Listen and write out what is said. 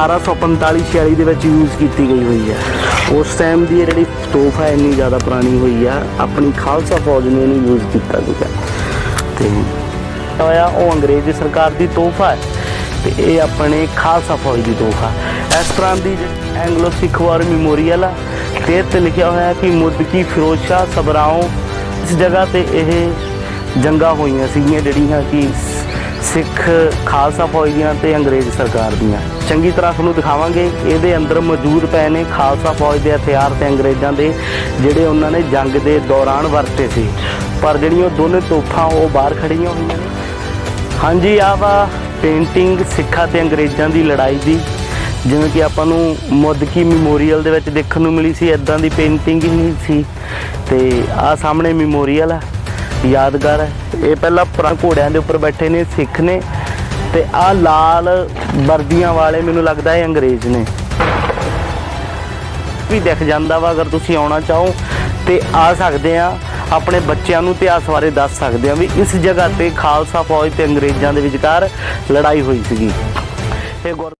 1845-46 ਦੇ ਵਿੱਚ ਯੂਜ਼ ਕੀਤੀ ਗਈ ਹੋਈ ਹੈ। ਉਸ ਟਾਈਮ ਦੀ ਇਹ ਜਿਹੜੀ ਤੋਹਫਾ ਇੰਨੀ ਜ਼ਿਆਦਾ ਪੁਰਾਣੀ ਹੋਈ ਆ, ਆਪਣੀ ਖਾਲਸਾ ਫੌਜ ਨੇ ਇਹਨੂੰ ਯੂਜ਼ ਕੀਤਾ ਸੀਗਾ। ਤੇ ਹੋਇਆ ਉਹ ਅੰਗਰੇਜ਼ ਸਰਕਾਰ ਦੀ ਤੋਹਫਾ ਹੈ, ਤੇ ਇਹ ਆਪਣੇ ਖਾਲਸਾ ਫੌਜ ਦੀ ਤੋਹਫਾ। ਇਸ ਤਰ੍ਹਾਂ ਦੀ ਐਂਗਲੋ ਸਿੱਖ ਵਾਰ ਮੈਮੋਰੀਅਲ ਆ, ਤੇ ਤੇ ਲਿਖਿਆ ਹੋਇਆ ਕਿ ਮੁੱਦਕੀ ਫਿਰੋਜ਼ ਸ਼ਾਹ ਸਬਰਾਓ ਇਸ ਜਗ੍ਹਾ ਤੇ ਇਹ ਜੰਗਾਂ ਹੋਈਆਂ ਸੀਗੀਆਂ ਜਿਹੜੀਆਂ ਕਿ ਸਿੱਖ ਖਾਲਸਾ ਫੌਜ ਦੀਆਂ ਤੇ ਅੰਗਰੇਜ਼ ਸਰਕਾਰ ਦੀਆਂ। ਚੰਗੀ ਤਰ੍ਹਾਂ ਤੁਹਾਨੂੰ ਦਿਖਾਵਾਂਗੇ, ਇਹਦੇ ਅੰਦਰ ਮੌਜੂਦ ਪਏ ਨੇ ਖਾਲਸਾ ਫੌਜ ਦੇ ਹਥਿਆਰ ਤੇ ਅੰਗਰੇਜ਼ਾਂ ਦੇ, ਜਿਹੜੇ ਉਹਨਾਂ ਨੇ ਜੰਗ ਦੇ ਦੌਰਾਨ ਵਰਤੇ ਸੀ। ਪਰ ਜਿਹੜੀਆਂ ਉਹ ਦੋਨੇ ਤੋਪਾਂ ਉਹ ਬਾਹਰ ਖੜੀਆਂ ਹੋਈਆਂ ਨੇ। ਹਾਂਜੀ, ਆਹ ਵਾ ਪੇਂਟਿੰਗ ਸਿੱਖਾਂ ਤੇ ਅੰਗਰੇਜ਼ਾਂ ਦੀ ਲੜਾਈ ਦੀ। ਜਿਵੇਂ ਕਿ ਆਪਾਂ ਨੂੰ ਮੁੱਦਕੀ ਮੈਮੋਰੀਅਲ ਦੇ ਵਿੱਚ ਦੇਖਣ ਨੂੰ ਮਿਲੀ ਸੀ ਇਦਾਂ ਦੀ ਪੇਂਟਿੰਗ ਹੀ ਸੀ। ਤੇ ਆਹ ਸਾਹਮਣੇ ਮੈਮੋਰੀਅਲ ਹੈ ਯਾਦਗਾਰ ਹੈ। ਇਹ ਪਹਿਲਾਂ ਪੁਰਾਣੇ ਘੋੜਿਆਂ ਦੇ ਉੱਪਰ ਬੈਠੇ ਨੇ, ਸਿੱਖ ਨੇ ਤੇ ਆਹ ਲਾਲ ਵਰਦੀਆਂ ਵਾਲੇ ਮੈਨੂੰ ਲੱਗਦਾ ਇਹ ਅੰਗਰੇਜ਼ ਨੇ। ਵੀ ਦਿਖ ਜਾਂਦਾ ਵਾ, ਅਗਰ ਤੁਸੀਂ ਆਉਣਾ ਚਾਹੋ ਤੇ ਆ ਸਕਦੇ ਆ, ਆਪਣੇ ਬੱਚਿਆਂ ਨੂੰ ਇਤਿਹਾਸ ਬਾਰੇ ਦੱਸ ਸਕਦੇ ਆ ਵੀ ਇਸ ਜਗ੍ਹਾ ਤੇ ਖਾਲਸਾ ਫੌਜ ਤੇ ਅੰਗਰੇਜ਼ਾਂ ਦੇ ਵਿਚਕਾਰ ਲੜਾਈ ਹੋਈ ਸੀਗੀ। ਇਹ ਗੁਰ